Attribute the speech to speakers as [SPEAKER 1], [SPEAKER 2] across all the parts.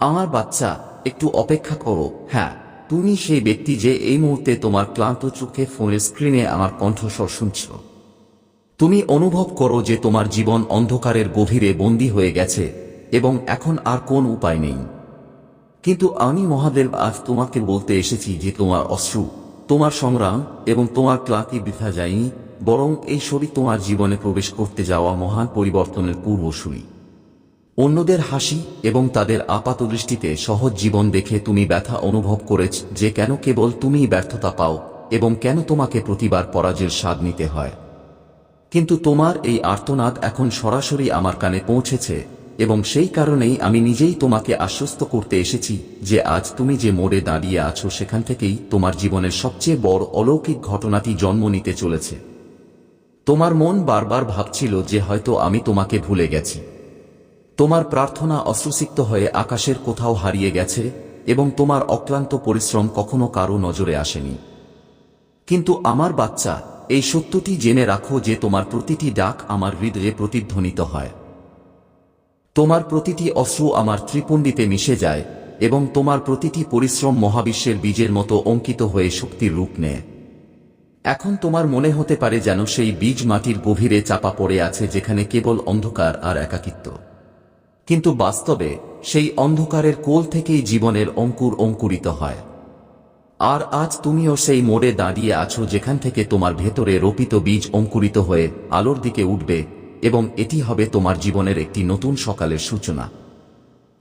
[SPEAKER 1] আমার বাচ্চা, একটু অপেক্ষা করো। হ্যাঁ তুমি সেই ব্যক্তি যে এই মুহূর্তে তোমার ক্লান্ত চোখে ফোনের স্ক্রিনে আমার কণ্ঠস্বর শুনছ। তুমি অনুভব করো যে তোমার জীবন অন্ধকারের গভীরে বন্দী হয়ে গেছে, এবং এখন আর কোন উপায় নেই। কিন্তু আমি মহাদেব, আজ তোমাকে বলতে এসেছি যে তোমার অশ্রু, তোমার সংগ্রাম এবং তোমার ক্লান্তি বৃথা যায়নি, বরং এই শরীর তোমার জীবনে প্রবেশ করতে যাওয়া মহান পরিবর্তনের পূর্বসূরি। অন্যদের হাসি এবং তাদের আপাত দৃষ্টিতে সহজ জীবন দেখে তুমি ব্যথা অনুভব করেছ যে কেন কেবল তুমিই ব্যর্থতা পাও এবং কেন তোমাকে প্রতিবার পরাজয়ের স্বাদ নিতে হয়। কিন্তু তোমার এই আর্তনাদ এখন সরাসরি আমার কানে পৌঁছেছে এবং সেই কারণেই আমি নিজেই তোমাকে আশ্বস্ত করতে এসেছি যে আজ তুমি যে মোড়ে দাঁড়িয়ে আছো সেখান থেকেই তোমার জীবনের সবচেয়ে বড় অলৌকিক ঘটনাটি জন্ম নিতে চলেছে। তোমার মন বারবার ভাবছিল যে হয়তো আমি তোমাকে ভুলে গেছি। তোমার প্রার্থনা অশ্রুসিক্ত হয়ে আকাশের কোথাও হারিয়ে গেছে এবং তোমার অক্লান্ত পরিশ্রম কখনো কারও নজরে আসেনি। কিন্তু আমার বাচ্চা, এই সত্যটি জেনে রাখো যে তোমার প্রতিটি ডাক আমার হৃদয়ে প্রতিধ্বনিত হয়। তোমার প্রতিটি অশ্রু আমার ত্রিপুণ্ডিতে মিশে যায় এবং তোমার প্রতিটি পরিশ্রম মহাবিশ্বের বীজের মতো অঙ্কিত হয়ে শক্তির রূপ নেয়। এখন তোমার মনে হতে পারে যেন সেই বীজ মাটির গভীরে চাপা পড়ে আছে যেখানে কেবল অন্ধকার আর একাকিত্ব। কিন্তু বাস্তবে সেই অন্ধকারের কোল থেকেই জীবনের অঙ্কুর অঙ্কুরিত হয়। আর আজ তুমিও সেই মোড়ে দাঁড়িয়ে আছো যেখান থেকে তোমার ভেতরে রোপিত বীজ অঙ্কুরিত হয়ে আলোর দিকে উঠবে এবং এটি হবে তোমার জীবনের একটি নতুন সকালের সূচনা।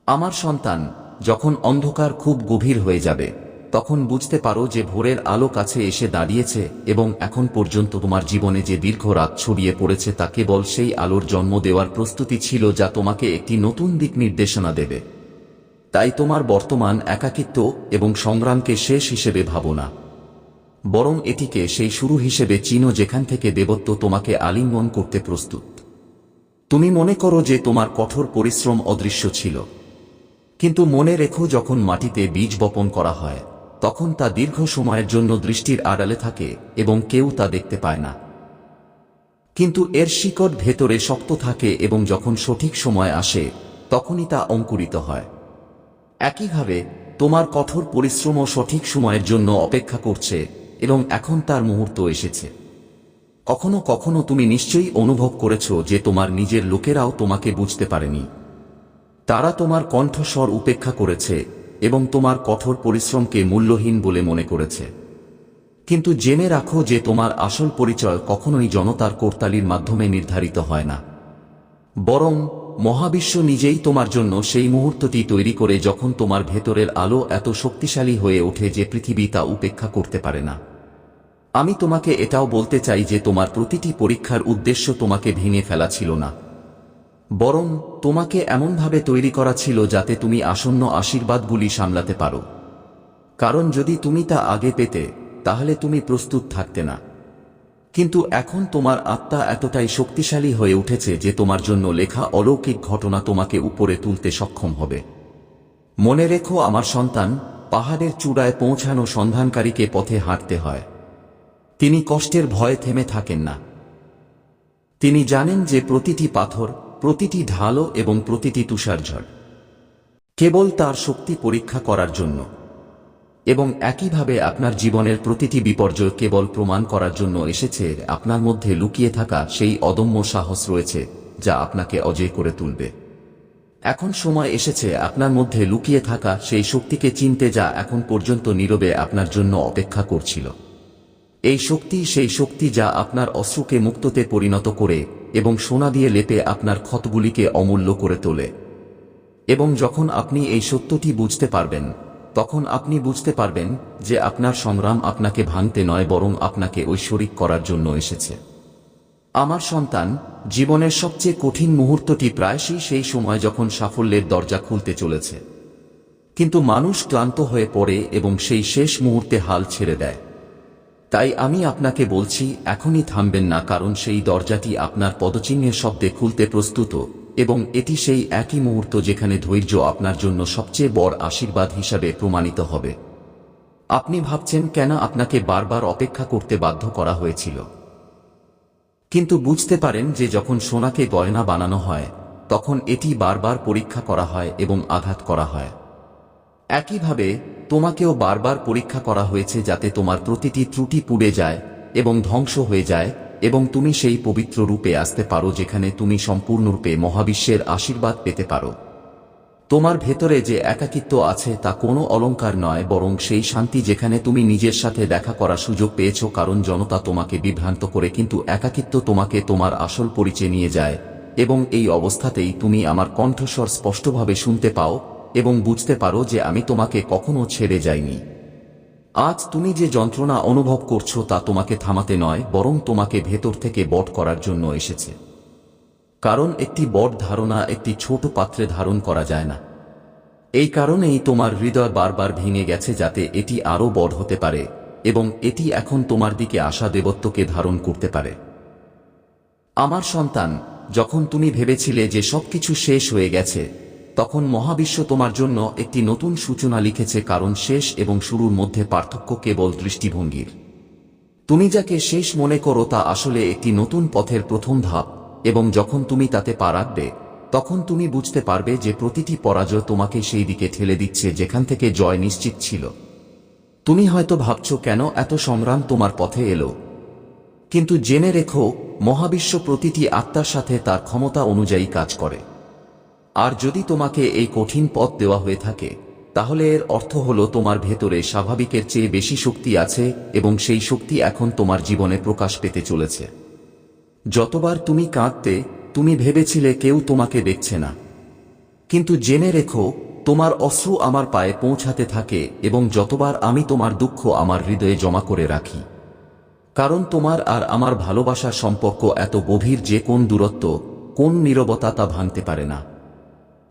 [SPEAKER 1] আমার সন্তান, যখন অন্ধকার খুব গভীর হয়ে যাবে তখন বুঝতে পারো যে ভোরের আলো কাছে এসে দাঁড়িয়েছে এবং এখন পর্যন্ত তোমার জীবনে যে দীর্ঘ রাত ছড়িয়ে পড়েছে তা কেবল সেই আলোর জন্ম দেওয়ার প্রস্তুতি ছিল যা তোমাকে একটি নতুন দিক নির্দেশনা দেবে। তাই তোমার বর্তমান একাকিত্ব এবং সংগ্রামকে শেষ হিসেবে ভাবো না। বরং এটিকে সেই শুরু হিসেবে চিনো যেখান থেকে দেবত্ব তোমাকে আলিঙ্গন করতে প্রস্তুত। তুমি মনে করো যে তোমার কঠোর পরিশ্রম অদৃশ্য ছিল। কিন্তু মনে রেখো যখন মাটিতে বীজ বপন করা হয়। তখন তা দীর্ঘ সময়ের জন্য দৃষ্টির আড়ালে থাকে এবং কেউ তা দেখতে পায় না। কিন্তু এর শিকড় ভেতরে শক্ত থাকে এবং যখন সঠিক সময় আসে, তখনই তা অঙ্কুরিত হয়। একইভাবে, তোমার কঠোর পরিশ্রমও সঠিক সময়ের জন্য অপেক্ষা করছে এবং এখন তার মুহূর্ত এসেছে। কখনো কখনো তুমি নিশ্চয়ই অনুভব করেছ যে তোমার নিজের লোকেরাও তোমাকে বুঝতে পারেনি। তারা তোমার কণ্ঠস্বর উপেক্ষা করেছে এবং তোমার কঠোর পরিশ্রমকে মূল্যহীন বলে মনে করেছে। কিন্তু জেনে রাখো যে তোমার আসল পরিচয় কখনোই জনতার কোরতালির মাধ্যমে নির্ধারিত হয় না। বরং মহাবিশ্ব নিজেই তোমার জন্য সেই মুহূর্তটি তৈরি করে যখন তোমার ভেতরের আলো এত শক্তিশালী হয়ে ওঠে যে পৃথিবী তা উপেক্ষা করতে পারে না। আমি তোমাকে এটাও বলতে চাই যে তোমার প্রতিটি পরীক্ষার উদ্দেশ্য তোমাকে ভেঙে ফেলা ছিল না। বরং তোমাকে এমনভাবে তৈরি করা ছিল যাতে তুমি আসন্ন আশীর্বাদগুলি সামলাতে পারো। কারণ যদি তুমি তা আগে পেতে, তাহলে তুমি প্রস্তুত থাকতে না। কিন্তু এখন তোমার আত্মা এতটাই শক্তিশালী হয়ে উঠেছে যে তোমার জন্য লেখা অলৌকিক ঘটনা তোমাকে উপরে তুলতে সক্ষম হবে। মনে রেখো আমার সন্তান, পাহাড়ের চূড়ায় পৌঁছানো সন্ধানকারীকে পথে হাঁটতে হয়। তিনি কষ্টের ভয়ে থেমে থাকেন না। তিনি জানেন যে প্রতিটি পাথর প্রতিটি ঢালো এবং প্রতিটি তুষারঝড় কেবল তার শক্তি পরীক্ষা করার জন্য। এবং একইভাবে আপনার জীবনের প্রতিটি বিপর্যয় কেবল প্রমাণ করার জন্য এসেছে, আপনার মধ্যে লুকিয়ে থাকা সেই অদম্য সাহস রয়েছে, যা আপনাকে অজয় করে তুলবে। এখন সময় এসেছে, আপনার মধ্যে লুকিয়ে থাকা সেই শক্তিকে চিনতে যা এখন পর্যন্ত নীরবে আপনার জন্য অপেক্ষা করছিল। এই শক্তি সেই শক্তি যা আপনার অশ্রুকে মুক্ততে পরিণত করে এবং সোনা দিয়ে লেপে আপনার ক্ষতগুলিকে অমূল্য করে তোলে। এবং যখন আপনি এই সত্যটি বুঝতে পারবেন, তখন আপনি বুঝতে পারবেন যে আপনার সংগ্রাম আপনাকে ভাঙতে নয়, বরং আপনাকে ঐশ্বরিক করার জন্য এসেছে। আমার সন্তান, জীবনের সবচেয়ে কঠিন মুহূর্তটি প্রায়শই সেই সময় যখন সাফল্যের দরজা খুলতে চলেছে। কিন্তু মানুষ ক্লান্ত হয়ে পড়ে এবং সেই শেষ মুহূর্তে হাল ছেড়ে দেয়। তাই আমি আপনাকে বলছি, এখনই থামবেন না, কারণ সেই দরজাটি আপনার পদচিহ্নের শব্দে খুলতে প্রস্তুত এবং এটি সেই একই মুহূর্ত যেখানে ধৈর্য আপনার জন্য সবচেয়ে বড় আশীর্বাদ হিসাবে প্রমাণিত হবে। আপনি ভাবছেন, কেন আপনাকে বারবার অপেক্ষা করতে বাধ্য করা হয়েছিল? কিন্তু বুঝতে পারেন যে যখন সোনাকে গয়না বানানো হয়, তখন এটি বারবার পরীক্ষা করা হয় এবং আঘাত করা হয়। একইভাবে, তোমাকেও বারবার পরীক্ষা করা হয়েছে যাতে তোমার প্রতিটি ত্রুটি পুড়ে যায় এবং ধ্বংস হয়ে যায় এবং তুমি সেই পবিত্র রূপে আসতে পারো যেখানে তুমি সম্পূর্ণরূপে মহাবিশ্বের আশীর্বাদ পেতে পারো। তোমার ভেতরে যে একাকিত্ব আছে তা কোনো অলঙ্কার নয়, বরং সেই শান্তি যেখানে তুমি নিজের সাথে দেখা করার সুযোগ পেয়েছ, কারণ জনতা তোমাকে বিভ্রান্ত করে, কিন্তু একাকিত্ব তোমাকে তোমার আসল পরিচয় নিয়ে যায় এবং এই অবস্থাতেই তুমি আমার কণ্ঠস্বর স্পষ্টভাবে শুনতে পাও এবং বুঝতে পারো যে আমি তোমাকে কখনো ছেড়ে যাইনি। আজ তুমি যে যন্ত্রণা অনুভব করছ তা তোমাকে থামাতে নয়, বরং তোমাকে ভেতর থেকে বট করার জন্য এসেছে। কারণ একটি বট ধারণা একটি ছোট পাত্রে ধারণ করা যায় না। এই কারণেই তোমার হৃদয় বারবার ভেঙে গেছে যাতে এটি আরও বড় হতে পারে, এবং এটি এখন তোমার দিকে আসা দেবত্বকে ধারণ করতে পারে। আমার সন্তান, যখন তুমি ভেবেছিলে যে সবকিছু শেষ হয়ে গেছে তখন মহাবিশ্ব তোমার জন্য একটি নতুন সূচনা লিখেছে কারণ শেষ এবং শুরুর মধ্যে পার্থক্য কেবল দৃষ্টিভঙ্গির। তুমি যাকে শেষ মনে করো তা আসলে একটি নতুন পথের প্রথম ধাপ, এবং যখন তুমি তাতে পা রাখবে, তখন তুমি বুঝতে পারবে যে প্রতিটি পরাজয় তোমাকে সেই দিকে ঠেলে দিচ্ছে যেখান থেকে জয় নিশ্চিত ছিল। তুমি হয়তো ভাবছ, কেন এত সংগ্রাম তোমার পথে এলো? কিন্তু জেনে রেখো, মহাবিশ্ব প্রতিটি আত্মার সাথে তার ক্ষমতা অনুযায়ী কাজ করে। আর যদি তোমাকে এই কঠিন পথ দেওয়া হয়ে থাকে, তাহলে এর অর্থ হল তোমার ভেতরে স্বাভাবিকের চেয়ে বেশি শক্তি আছে এবং সেই শক্তি এখন তোমার জীবনে প্রকাশ পেতে চলেছে। যতবার তুমি কাঁদতে, তুমি ভেবেছিলে কেউ তোমাকে দেখছে না। কিন্তু জেনে রেখো, তোমার অশ্রু আমার পায়ে পৌঁছাতে থাকে এবং যতবার আমি তোমার দুঃখ আমার হৃদয়ে জমা করে রাখি। কারণ তোমার আর আমার ভালোবাসার সম্পর্ক এত গভীর যে কোন দূরত্ব, কোন নীরবতা তা ভাঙতে পারে না।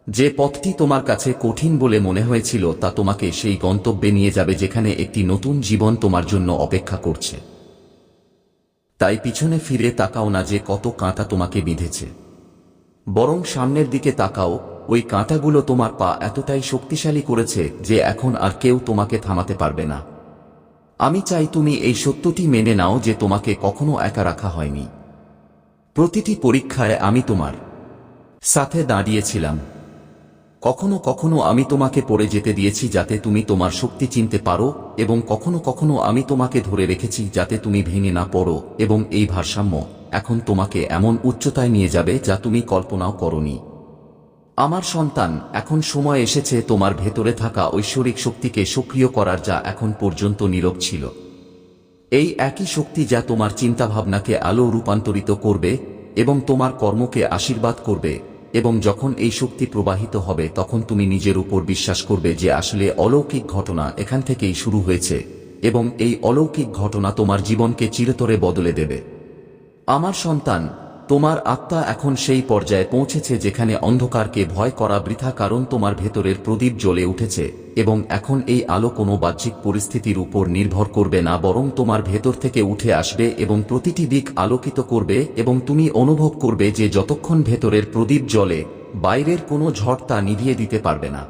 [SPEAKER 1] যে পথটি তোমার কাছে কঠিন বলে মনে হয়েছিল, তা তোমাকে সেই গন্তব্যে নিয়ে যাবে যেখানে একটি নতুন জীবন তোমার জন্য অপেক্ষা করছে। তাই পিছনে ফিরে তাকাও না যে কত কাঁটা তোমাকে বিঁধেছে। বরং সামনের দিকে তাকাও, ওই কাঁটাগুলো তোমার পা এতটাই শক্তিশালী করেছে যে এখন আর কেউ তোমাকে থামাতে পারবে না। আমি চাই তুমি এই সত্যটি মেনে নাও যে তোমাকে কখনো একা রাখা হয়নি। প্রতিটি পরীক্ষায় আমি তোমার সাথে দাঁড়িয়েছিলাম। কখনো কখনো আমি তোমাকে পড়ে যেতে দিয়েছি যাতে তুমি তোমার শক্তি চিনতে পারো, এবং কখনো কখনো আমি তোমাকে ধরে রেখেছি যাতে তুমি ভেঙে না পড়ো, এবং এই ভারসাম্য এখন তোমাকে এমন উচ্চতায় নিয়ে যাবে যা তুমি কল্পনাও করনি। আমার সন্তান, এখন সময় এসেছে তোমার ভেতরে থাকা ঐশ্বরিক শক্তিকে সক্রিয় করার যা এখন পর্যন্ত নীরব ছিল। এই একই শক্তি যা তোমার চিন্তাভাবনাকে আলো রূপান্তরিত করবে, এবং তোমার কর্মকে আশীর্বাদ করবে এবং যখন এই শক্তি প্রবাহিত হবে, তখন তুমি নিজের উপর বিশ্বাস করবে যে আসলে অলৌকিক ঘটনা এখান থেকেই শুরু হয়েছে, এবং এই অলৌকিক ঘটনা তোমার জীবনকে চিরতরে বদলে দেবে। আমার সন্তান তোমার আত্মা এখন সেই পর্যায়ে পৌঁছেছে যেখানে অন্ধকারকে ভয় করা বৃথা কারণ তোমার ভেতরের প্রদীপ জ্বলে উঠেছে, এবং এখন এই আলো কোনো বাহ্যিক পরিস্থিতির উপর নির্ভর করবে না, বরং তোমার ভেতর থেকে উঠে আসবে এবং প্রতিটি দিক আলোকিত করবে, এবং তুমি অনুভব করবে যে যতক্ষণ ভেতরের প্রদীপ জ্বলে, বাইরের কোনো ঝড় তা নিভিয়ে দিতে পারবে না।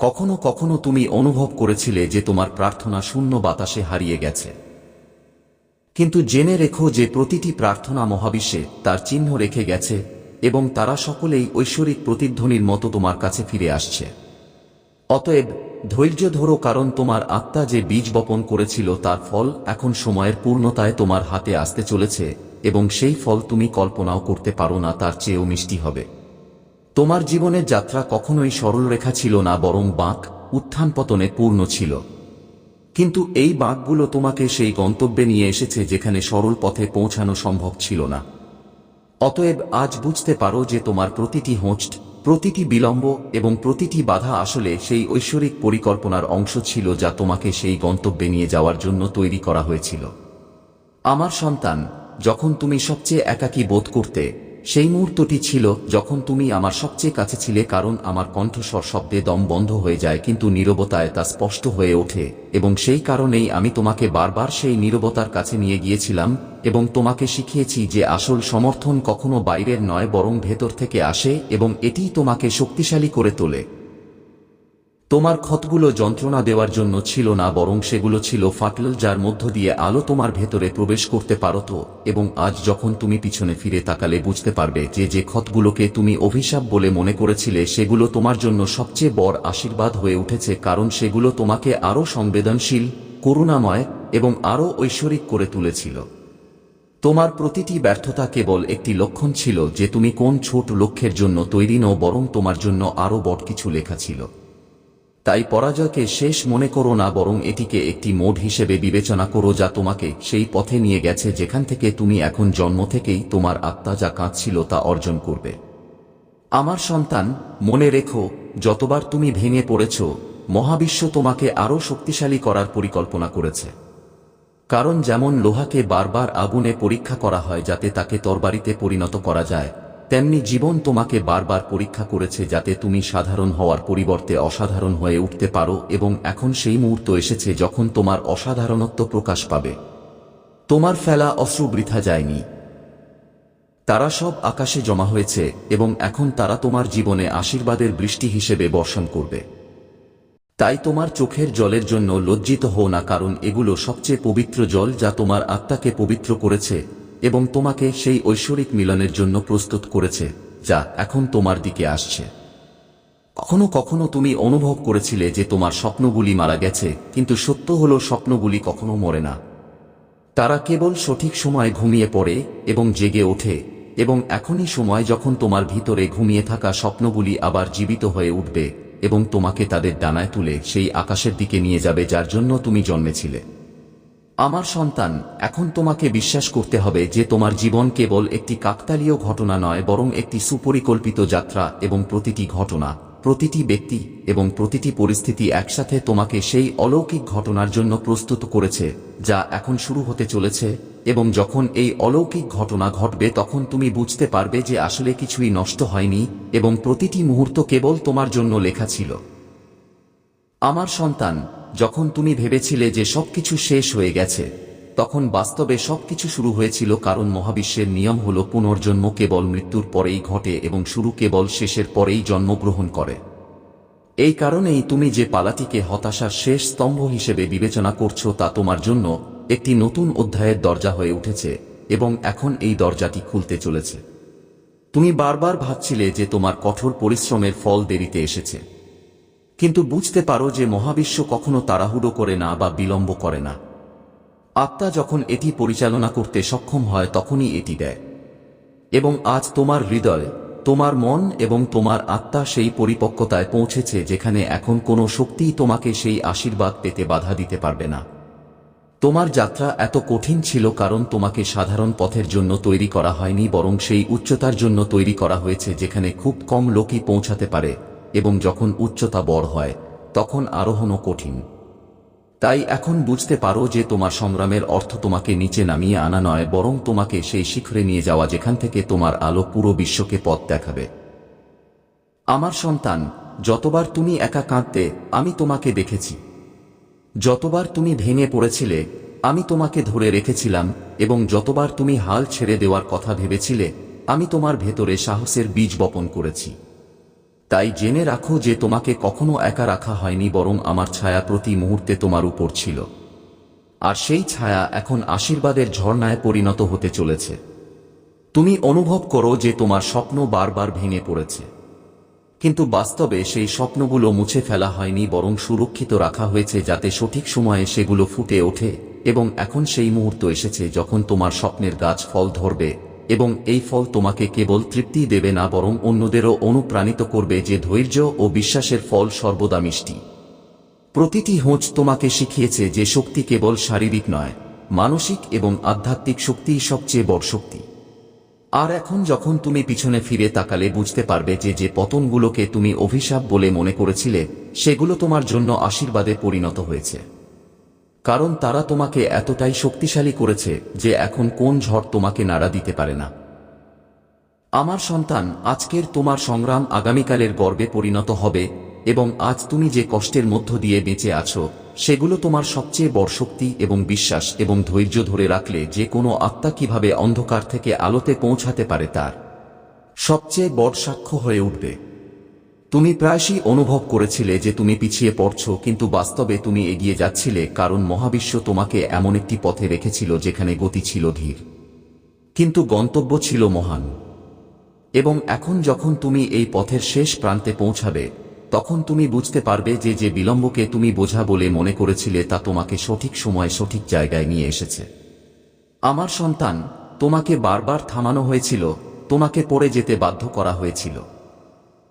[SPEAKER 1] কখনো কখনো তুমি অনুভব করেছিলে যে তোমার প্রার্থনা শূন্য বাতাসে হারিয়ে গেছে। কিন্তু জেনে রেখো যে প্রতিটি প্রার্থনা মহাবিশ্বে তার চিহ্ন রেখে গেছে এবং তারা সকলেই ঐশ্বরিক প্রতিধ্বনির মতো তোমার কাছে ফিরে আসছে। অতএব, ধৈর্য ধরো কারণ তোমার আত্মা যে বীজ বপন করেছিল তার ফল এখন সময়ের পূর্ণতায় তোমার হাতে আসতে চলেছে এবং সেই ফল তুমি কল্পনাও করতে পারো না তার চেয়েও মিষ্টি হবে। তোমার জীবনের যাত্রা কখনোই সরল রেখা ছিল না, বরং বাঁক, উত্থান পতনে পূর্ণ ছিল। কিন্তু এই বাঁকগুলো তোমাকে সেই গন্তব্যে নিয়ে এসেছে যেখানে সরল পথে পৌঁছানো সম্ভব ছিল না। অতএব আজ বুঝতে পারো যে তোমার প্রতিটি হোঁচট, প্রতিটি বিলম্ব এবং প্রতিটি বাধা আসলে সেই ঐশ্বরিক পরিকল্পনার অংশ ছিল যা তোমাকে সেই গন্তব্যে নিয়ে যাওয়ার জন্য তৈরি করা হয়েছিল। আমার সন্তান, যখন তুমি সবচেয়ে একাকী বোধ করতে সেই মুহূর্তটি ছিল যখন তুমি আমার সবচেয়ে কাছে ছিলে কারণ আমার কণ্ঠস্বর শব্দে দম বন্ধ হয়ে যায় কিন্তু নিরবতায় তা স্পষ্ট হয়ে ওঠে, এবং সেই কারণেই আমি তোমাকে বারবার সেই নিরবতার কাছে নিয়ে গিয়েছিলাম, এবং তোমাকে শিখিয়েছি যে আসল সমর্থন কখনো বাইরের নয় বরং ভেতর থেকে আসে, এবং এটিই তোমাকে শক্তিশালী করে তোলে। তোমার ক্ষতগুলো যন্ত্রণা দেওয়ার জন্য ছিল না, বরং সেগুলো ছিল ফাটল যার মধ্য দিয়ে আলো তোমার ভেতরে প্রবেশ করতে পারত এবং আজ যখন তুমি পিছনে ফিরে তাকালে বুঝতে পারবে যে যে ক্ষতগুলোকে তুমি অভিশাপ বলে মনে করেছিলে, সেগুলো তোমার জন্য সবচেয়ে বড় আশীর্বাদ হয়ে উঠেছে, কারণ সেগুলো তোমাকে আরও সংবেদনশীল, করুণাময় এবং আরও ঐশ্বরিক করে তুলেছিল। তোমার প্রতিটি ব্যর্থতা কেবল একটি লক্ষণ ছিল যে তুমি কোন ছোট লক্ষ্যের জন্য তৈরি নও, বরং তোমার জন্য আরও বড় কিছু লেখা ছিল। তাই পরাজয়কে শেষ মনে করো না, বরং এটিকে একটি মোড হিসেবে বিবেচনা করো যা তোমাকে সেই পথে নিয়ে গেছে যেখান থেকে তুমি এখন জন্ম থেকেই তোমার আত্মা যা কাঁদছিল তা অর্জন করবে। আমার সন্তান, মনে রেখো, যতবার তুমি ভেঙে পড়েছ, মহাবিশ্ব তোমাকে আরও শক্তিশালী করার পরিকল্পনা করেছে। কারণ যেমন লোহাকে বারবার আগুনে পরীক্ষা করা হয় যাতে তাকে তরবারিতে পরিণত করা যায় তেমনি জীবন তোমাকে বারবার পরীক্ষা করেছে যাতে তুমি সাধারণ হওয়ার পরিবর্তে অসাধারণ হয়ে উঠতে পারো এবং এখন সেই মুহূর্ত এসেছে যখন তোমার অসাধারণত্ব প্রকাশ পাবে। তোমার ফেলা অশ্রু বৃথা যায়নি। তারা সব আকাশে জমা হয়েছে এবং এখন তারা তোমার জীবনে আশীর্বাদের বৃষ্টি হিসেবে বর্ষণ করবে। তাই তোমার চোখের জলের জন্য লজ্জিত হও না কারণ এগুলো সবচেয়ে পবিত্র জল যা তোমার আত্মাকে পবিত্র করেছে। এবং তোমাকে সেই ঐশ্বরিক মিলনের জন্য প্রস্তুত করেছে, যা এখন তোমার দিকে আসছে। কখনো কখনো তুমি অনুভব করেছিলে যে তোমার স্বপ্নগুলি মারা গেছে, কিন্তু সত্য হলো স্বপ্নগুলি কখনো মরে না। তারা কেবল সঠিক সময় ঘুমিয়ে পড়ে এবং জেগে ওঠে, এবং এখনই সময় যখন তোমার ভিতরে ঘুমিয়ে থাকা স্বপ্নগুলি আবার জীবিত হয়ে উঠবে, এবং তোমাকে তাদের ডানায় তুলে সেই আকাশের দিকে নিয়ে যাবে যার জন্য তুমি জন্মেছিলে। আমার সন্তান, এখন তোমাকে বিশ্বাস করতে হবে যে তোমার জীবন কেবল একটি কাকতালীয় ঘটনা নয়, বরং একটি সুপরিকল্পিত যাত্রা এবং প্রতিটি ঘটনা, প্রতিটি ব্যক্তি এবং প্রতিটি পরিস্থিতি একসাথে তোমাকে সেই অলৌকিক ঘটনার জন্য প্রস্তুত করেছে, যা এখন শুরু হতে চলেছে, এবং যখন এই অলৌকিক ঘটনা ঘটবে তখন তুমি বুঝতে পারবে যে আসলে কিছুই নষ্ট হয়নি, এবং প্রতিটি মুহূর্ত কেবল তোমার জন্য লেখা ছিল। আমার সন্তান যখন তুমি ভেবেছিলে যে সবকিছু শেষ হয়ে গেছে, তখন বাস্তবে সবকিছু শুরু হয়েছিল কারণ মহাবিশ্বের নিয়ম হল পুনর্জন্ম কেবল মৃত্যুর পরেই ঘটে এবং শুরু কেবল শেষের পরেই জন্মগ্রহণ করে। এই কারণেই তুমি যে পালাটিকে হতাশার শেষ স্তম্ভ হিসেবে বিবেচনা করছ তা তোমার জন্য একটি নতুন অধ্যায়ের দরজা হয়ে উঠেছে এবং এখন এই দরজাটি খুলতে চলেছে। তুমি বারবার ভাবছিলে যে তোমার কঠোর পরিশ্রমের ফল দেরিতে এসেছে। কিন্তু বুঝতে পারো যে মহাবিশ্ব কখনো তাড়াহুড়ো করে না বা বিলম্ব করে না। আত্মা যখন এটি পরিচালনা করতে সক্ষম হয়, তখনই এটি দেয়। এবং আজ তোমার হৃদয়, তোমার মন এবং তোমার আত্মা সেই পরিপক্কতায় পৌঁছেছে যেখানে এখন কোনো শক্তিই তোমাকে সেই আশীর্বাদ পেতে বাধা দিতে পারবে না। তোমার যাত্রা এত কঠিন ছিল কারণ তোমাকে সাধারণ পথের জন্য তৈরি করা হয়নি, বরং সেই উচ্চতার জন্য তৈরি করা হয়েছে যেখানে খুব কম লোকই পৌঁছাতে পারে। এবং যখন উচ্চতা বড় হয়, তখন আরোহণও কঠিন। তাই এখন বুঝতে পারো যে তোমার সংগ্রামের অর্থ তোমাকে নিচে নামিয়ে আনা নয়, বরং তোমাকে সেই শিখরে নিয়ে যাওয়া যেখান থেকে তোমার আলো পুরো বিশ্বকে পথ দেখাবে। আমার সন্তান, যতবার তুমি একা কাঁদতে, আমি তোমাকে দেখেছি। যতবার তুমি ভেঙে পড়েছিলে, আমি তোমাকে ধরে রেখেছিলাম, এবং যতবার তুমি হাল ছেড়ে দেওয়ার কথা ভেবেছিলে, আমি তোমার ভেতরে সাহসের বীজ বপন করেছি। তাই জেনে রাখো যে তোমাকে কখনো একা রাখা হয়নি বরং আমার ছায়া প্রতি মুহূর্তে তোমার উপর ছিল। আর সেই ছায়া এখন আশীর্বাদের ঝর্ণায় পরিণত হতে চলেছে। তুমি অনুভব করো যে তোমার স্বপ্ন বারবার ভেঙে পড়েছে। কিন্তু বাস্তবে সেই স্বপ্নগুলো মুছে ফেলা হয়নি বরং সুরক্ষিত রাখা হয়েছে যাতে সঠিক সময়ে সেগুলো ফুটে ওঠে এবং এখন সেই মুহূর্ত এসেছে যখন তোমার স্বপ্নের গাছ ফল ধরবে এবং এই ফল তোমাকে কেবল তৃপ্তি দেবে না, বরং অন্যদেরও অনুপ্রাণিত করবে যে ধৈর্য ও বিশ্বাসের ফল সর্বদা মিষ্টি। প্রতিটি হোঁচ তোমাকে শিখিয়েছে যে শক্তি কেবল শারীরিক নয়, মানসিক এবং আধ্যাত্মিক শক্তিই সবচেয়ে বড় শক্তি। আর এখন যখন তুমি পিছনে ফিরে তাকালে বুঝতে পারবে যে যে পতনগুলোকে তুমি অভিশাপ বলে মনে করেছিলে, সেগুলো তোমার জন্য আশীর্বাদে পরিণত হয়েছে। কারণ তারা তোমাকে এতটাই শক্তিশালী করেছে যে এখন কোন ঝড় তোমাকে নাড়া দিতে পারে না। আমার সন্তান, আজকের তোমার সংগ্রাম আগামীকালের গর্বে পরিণত হবে এবং আজ তুমি যে কষ্টের মধ্য দিয়ে বেঁচে আছো, সেগুলো তোমার সবচেয়ে বড় শক্তি এবং বিশ্বাস এবং ধৈর্য ধরে রাখলে যে কোনো আত্মা কীভাবে অন্ধকার থেকে আলোতে পৌঁছাতে পারে তার সবচেয়ে বড় সাক্ষ্য হয়ে উঠবে। তুমি প্রায়শই অনুভব করেছিলে যে তুমি পিছিয়ে পড়ছ, কিন্তু বাস্তবে তুমি এগিয়ে যাচ্ছিলে, কারণ মহাবিশ্ব তোমাকে এমন একটি পথে রেখেছিল যেখানে গতি ছিল ধীর। কিন্তু গন্তব্য ছিল মহান। এবং এখন যখন তুমি এই পথের শেষ প্রান্তে পৌঁছাবে, তখন তুমি বুঝতে পারবে যে যে বিলম্বকে তুমি বোঝা বলে মনে করেছিলে তা তোমাকে সঠিক সময়ে সঠিক জায়গায় নিয়ে এসেছে। আমার সন্তান, তোমাকে বারবার থামানো হয়েছিল, তোমাকে পড়ে যেতে বাধ্য করা হয়েছিল।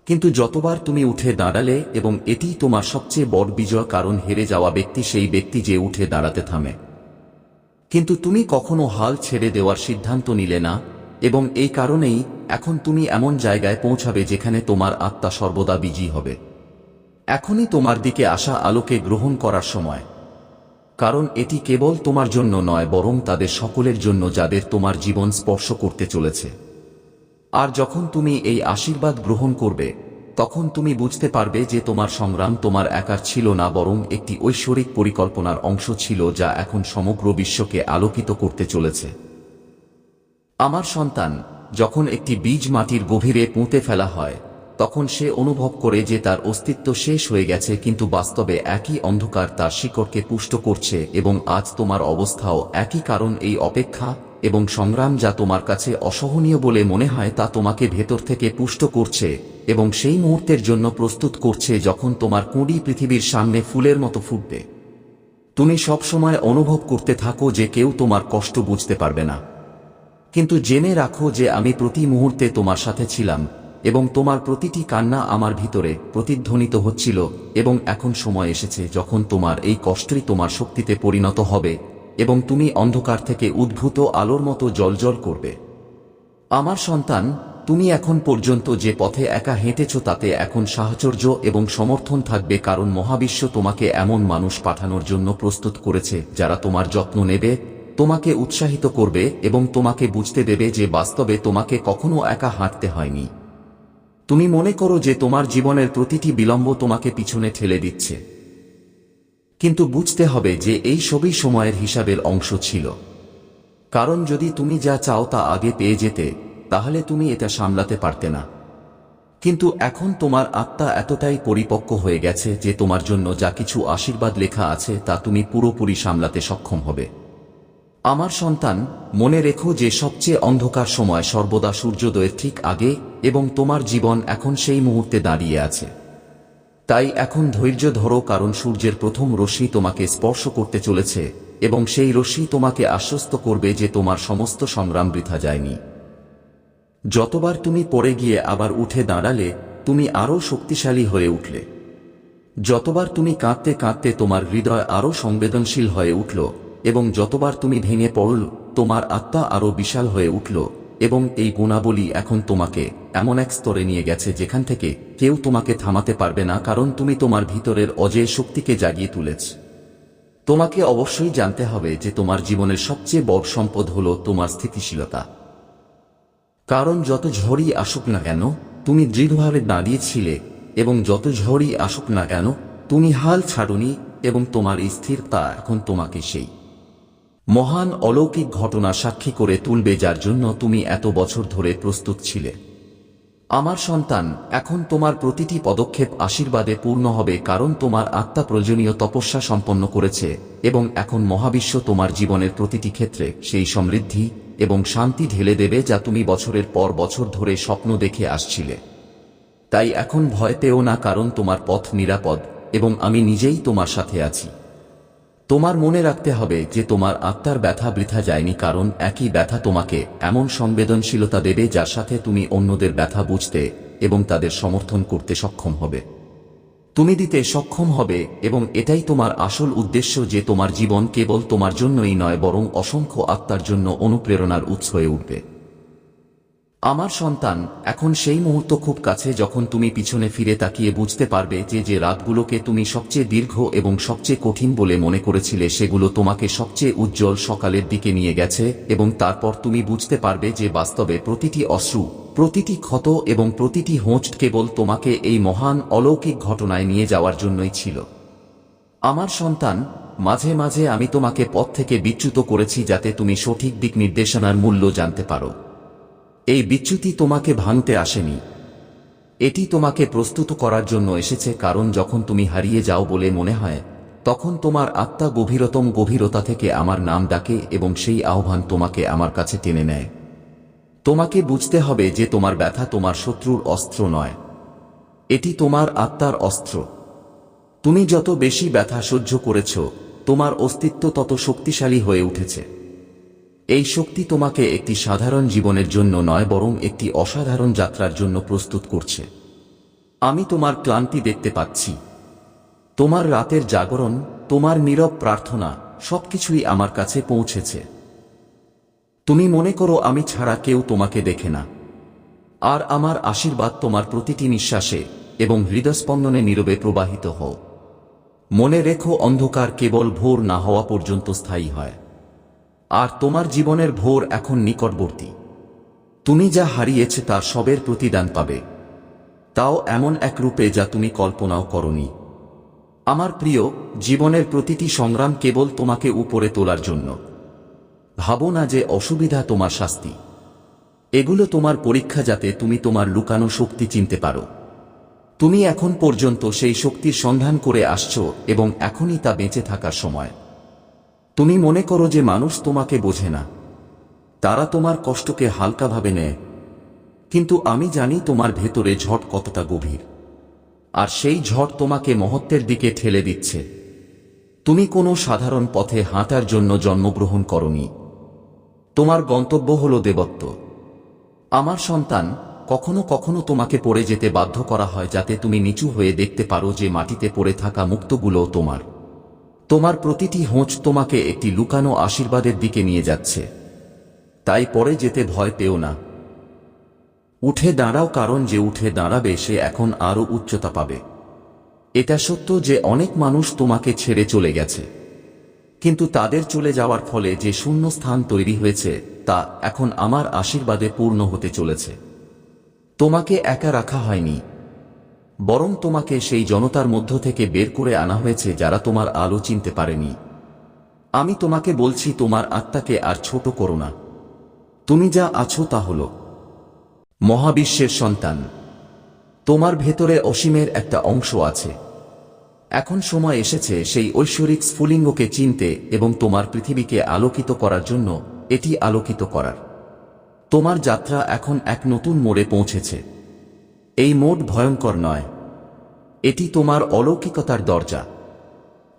[SPEAKER 1] কিন্তু যতবার তুমি উঠে দাঁড়ালে এবং এটি তোমার সবচেয়ে বড় বিজয় কারণ হেরে যাওয়া ব্যক্তি সেই ব্যক্তি যে উঠে দাঁড়াতে থামে। কিন্তু তুমি কখনো হাল ছেড়ে দেওয়ার সিদ্ধান্ত নিলে না, এবং এই কারণেই এখন তুমি এমন জায়গায় পৌঁছাবে যেখানে তোমার আত্মা সর্বদা বিজি হবে। এখনই তোমার দিকে আসা আলোকে গ্রহণ করার সময়। কারণ এটি কেবল তোমার জন্য নয়, বরং তাদের সকলের জন্য যাদের তোমার জীবন স্পর্শ করতে চলেছে। আর যখন তুমি এই আশীর্বাদ গ্রহণ করবে, তখন তুমি বুঝতে পারবে যে তোমার সংগ্রাম তোমার একার ছিল না, বরং একটি ঐশ্বরিক পরিকল্পনার অংশ ছিল যা এখন সমগ্র বিশ্বকে আলোকিত করতে চলেছে। আমার সন্তান, যখন একটি বীজ মাটির গভীরে পুঁতে ফেলা হয় তখন সে অনুভব করে যে তার অস্তিত্ব শেষ হয়ে গেছে, কিন্তু বাস্তবে একই অন্ধকার তার শিকড়কে পুষ্ট করছে এবং আজ তোমার অবস্থাও একই কারণ এই অপেক্ষা এবং সংগ্রাম যা তোমার কাছে অসহনীয় বলে মনে হয় তা তোমাকে ভেতর থেকে পুষ্ট করছে এবং সেই মুহূর্তের জন্য প্রস্তুত করছে যখন তোমার কুঁড়ি পৃথিবীর সামনে ফুলের মতো ফুটবে। তুমি সবসময় অনুভব করতে থাকো যে কেউ তোমার কষ্ট বুঝতে পারবে না। কিন্তু জেনে রাখো যে আমি প্রতি মুহূর্তে তোমার সাথে ছিলাম। এবং তোমার প্রতিটি কান্না আমার ভিতরে প্রতিধ্বনিত হচ্ছিল, এবং এখন সময় এসেছে যখন তোমার এই কষ্টই তোমার শক্তিতে পরিণত হবে, এবং তুমি অন্ধকার থেকে উদ্ভূত আলোর মতো জলজল করবে। আমার সন্তান, তুমি এখন পর্যন্ত যে পথে একা হেঁটেছ তাতে এখন সাহচর্য এবং সমর্থন থাকবে কারণ মহাবিশ্ব তোমাকে এমন মানুষ পাঠানোর জন্য প্রস্তুত করেছে যারা তোমার যত্ন নেবে, তোমাকে উৎসাহিত করবে এবং তোমাকে বুঝতে দেবে যে বাস্তবে তোমাকে কখনো একা হাঁটতে হয়নি। তুমি মনে করো যে তোমার জীবনের প্রতিটি বিলম্ব তোমাকে পিছনে ঠেলে দিচ্ছে। কিন্তু বুঝতে হবে যে এই সবই সময়ের হিসাবের অংশ ছিল। কারণ যদি তুমি যা চাও তা আগে পেয়ে যেতে, তাহলে তুমি এটা সামলাতে পারতে না। কিন্তু এখন তোমার আত্মা এতটাই পরিপক্ক হয়ে গেছে যে তোমার জন্য যা কিছু আশীর্বাদ লেখা আছে তা তুমি পুরোপুরি সামলাতে সক্ষম হবে। আমার সন্তান, মনে রেখো যে সবচেয়ে অন্ধকার সময় সর্বদা সূর্যোদয়ের ঠিক আগে এবং তোমার জীবন এখন সেই মুহূর্তে দাঁড়িয়ে আছে। তাই এখন ধৈর্য ধরো কারণ সূর্যের প্রথম রশ্মি তোমাকে স্পর্শ করতে চলেছে এবং সেই রশ্মি তোমাকে আশ্বস্ত করবে যে তোমার সমস্ত সংগ্রাম বৃথা যায়নি। যতবার তুমি পড়ে গিয়ে আবার উঠে দাঁড়ালে, তুমি আরও শক্তিশালী হয়ে উঠলে। যতবার তুমি কাঁদতে কাঁদতে তোমার হৃদয় আরও সংবেদনশীল হয়ে উঠল এবং যতবার তুমি ভেঙে পড়ল, তোমার আত্মা আরও বিশাল হয়ে উঠল, এবং এই গুণাবলী এখন তোমাকে এমন এক স্তরে নিয়ে গেছে যেখান থেকে কেউ তোমাকে থামাতে পারবে না কারণ তুমি তোমার ভিতরের অজেয় শক্তিকে জাগিয়ে তুলেছ। তোমাকে অবশ্যই জানতে হবে যে তোমার জীবনের সবচেয়ে বড় সম্পদ হল তোমার স্থিতিশীলতা। কারণ যত ঝড়ই আসুক না কেন, তুমি দৃঢ়ভাবে দাঁড়িয়েছিলে, এবং যত ঝড়ই আসুক না কেন, তুমি হাল ছাড়ুনি, এবং তোমার স্থিরতা এখন তোমাকে সেই মহান অলৌকিক ঘটনা সাক্ষী করে তুলবে যার জন্য তুমি এত বছর ধরে প্রস্তুত ছিলে। আমার সন্তান, এখন তোমার প্রতিটি পদক্ষেপ আশীর্বাদে পূর্ণ হবে কারণ তোমার আত্মা প্রয়োজনীয় তপস্যা সম্পন্ন করেছে এবং এখন মহাবিশ্ব তোমার জীবনের প্রতিটি ক্ষেত্রে সেই সমৃদ্ধি এবং শান্তি ঢেলে দেবে যা তুমি বছরের পর বছর ধরে স্বপ্ন দেখে আসছিলে। তাই এখন ভয় পেও না কারণ তোমার পথ নিরাপদ এবং আমি নিজেই তোমার সাথে আছি। তোমার মনে রাখতে হবে যে তোমার আত্মার ব্যথা বৃথা যায়নি কারণ একই ব্যথা তোমাকে এমন সংবেদনশীলতা দেবে যার সাথে তুমি অন্যদের ব্যথা বুঝতে এবং তাদের সমর্থন করতে সক্ষম হবে। তুমি দিতে সক্ষম হবে এবং এটাই তোমার আসল উদ্দেশ্য যে তোমার জীবন কেবল তোমার জন্যই নয়, বরং অসংখ্য আত্মার জন্য অনুপ্রেরণার উৎস হয়ে উঠবে। আমার সন্তান, এখন সেই মুহূর্ত খুব কাছে যখন তুমি পিছনে ফিরে তাকিয়ে বুঝতে পারবে যে যে রাতগুলোকে তুমি সবচেয়ে দীর্ঘ এবং সবচেয়ে কঠিন বলে মনে করেছিলে, সেগুলো তোমাকে সবচেয়ে উজ্জ্বল সকালের দিকে নিয়ে গেছে এবং তারপর তুমি বুঝতে পারবে যে, বাস্তবে প্রতিটি অশ্রু, প্রতিটি ক্ষত এবং প্রতিটি হোঁচ কেবল তোমাকে এই মহান অলৌকিক ঘটনায় নিয়ে যাওয়ার জন্যই ছিল। আমার সন্তান, মাঝে মাঝে আমি তোমাকে পথ থেকে বিচ্যুত করেছি যাতে তুমি সঠিক দিক নির্দেশনার মূল্য জানতে পারো। এই বিচ্যুতি তোমাকে ভাঙতে আসেনি। এটি তোমাকে প্রস্তুত করার জন্য এসেছে কারণ যখন তুমি হারিয়ে যাও বলে মনে হয়, তখন তোমার আত্মা গভীরতম গভীরতা থেকে আমার নাম ডাকে এবং সেই আহ্বান তোমাকে আমার কাছে টেনে নেয়। তোমাকে বুঝতে হবে যে তোমার ব্যথা তোমার শত্রুর অস্ত্র নয়। এটি তোমার আত্মার অস্ত্র। তুমি যত বেশি ব্যথা সহ্য করেছ, তোমার অস্তিত্ব তত শক্তিশালী হয়ে উঠেছে। এই শক্তি তোমাকে একটি সাধারণ জীবনের জন্য নয়, বরং একটি অসাধারণ যাত্রার জন্য প্রস্তুত করছে। আমি তোমার ক্লান্তি দেখতে পাচ্ছি। তোমার রাতের জাগরণ, তোমার নীরব প্রার্থনা, সবকিছুই আমার কাছে পৌঁছেছে। তুমি মনে করো আমি ছাড়া কেউ তোমাকে দেখে না। আর আমার আশীর্বাদ তোমার প্রতিটি নিঃশ্বাসে এবং হৃদস্পন্দনে নীরবে প্রবাহিত হও। মনে রেখো অন্ধকার কেবল ভোর না হওয়া পর্যন্ত স্থায়ী হয়। আর তোমার জীবনের ভোর এখন নিকটবর্তী। তুমি যা হারিয়েছে তা সবের প্রতিদান পাবে। তাও এমন এক রূপে যা তুমি কল্পনাও করনি। আমার প্রিয়, জীবনের প্রতিটি সংগ্রাম কেবল তোমাকে উপরে তোলার জন্য। ভাবো না যে অসুবিধা তোমার শাস্তি। এগুলো তোমার পরীক্ষা যাতে তুমি তোমার লুকানো শক্তি চিনতে পারো। তুমি এখন পর্যন্ত সেই শক্তির সন্ধান করে আসছো এবং এখনই তা বেঁচে থাকার সময়। তুমি মনে করো যে মানুষ তোমাকে বোঝে না। তারা তোমার কষ্টকে হালকাভাবে নেয়। কিন্তু আমি জানি তোমার ভেতরে ঝড় কতটা গভীর। আর সেই ঝড় তোমাকে মহত্বের দিকে ঠেলে দিচ্ছে। তুমি কোনো সাধারণ পথে হাঁটার জন্য জন্মগ্রহণ করনি। তোমার গন্তব্য হল দেবত্ব। আমার সন্তান, কখনো কখনো তোমাকে পড়ে যেতে বাধ্য করা হয় যাতে তুমি নিচু হয়ে দেখতে পারো যে মাটিতে পড়ে থাকা মুক্তগুলো তোমার। তোমার প্রতিটি হোঁচ তোমাকে একটি লুকানো আশীর্বাদের দিকে নিয়ে যাচ্ছে। তাই পরে যেতে ভয় পেও না। উঠে দাঁড়াও কারণ যে উঠে দাঁড়াবে সে এখন আরও উচ্চতা পাবে। এটা সত্য যে অনেক মানুষ তোমাকে ছেড়ে চলে গেছে। কিন্তু তাদের চলে যাওয়ার ফলে যে শূন্য স্থান তৈরি হয়েছে, তা এখন আমার আশীর্বাদে পূর্ণ হতে চলেছে। তোমাকে একা রাখা হয়নি। বরং তোমাকে সেই জনতার মধ্য থেকে বের করে আনা হয়েছে যারা তোমার আলো চিনতে পারেনি। আমি তোমাকে বলছি, তোমার আত্মাকে আর ছোট করো না। তুমি যা আছো তা হল মহাবিশ্বের সন্তান। তোমার ভেতরে অসীমের একটা অংশ আছে। এখন সময় এসেছে সেই ঐশ্বরিক স্ফুলিঙ্গকে চিনতে এবং তোমার পৃথিবীকে আলোকিত করার জন্য এটি আলোকিত করার। তোমার যাত্রা এখন এক নতুন মোড়ে পৌঁছেছে। এই মোট ভয়ঙ্কর নয়। এটি তোমার অলৌকিকতার দরজা।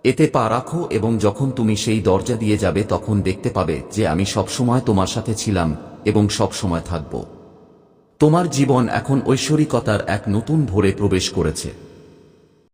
[SPEAKER 1] এতে পা রাখো এবং যখন তুমি সেই দরজা দিয়ে যাবে তখন দেখতে পাবে যে আমি সবসময় তোমার সাথে ছিলাম এবং সবসময় থাকব। তোমার জীবন এখন ঐশ্বরিকতার এক নতুন ভোরে প্রবেশ করেছে।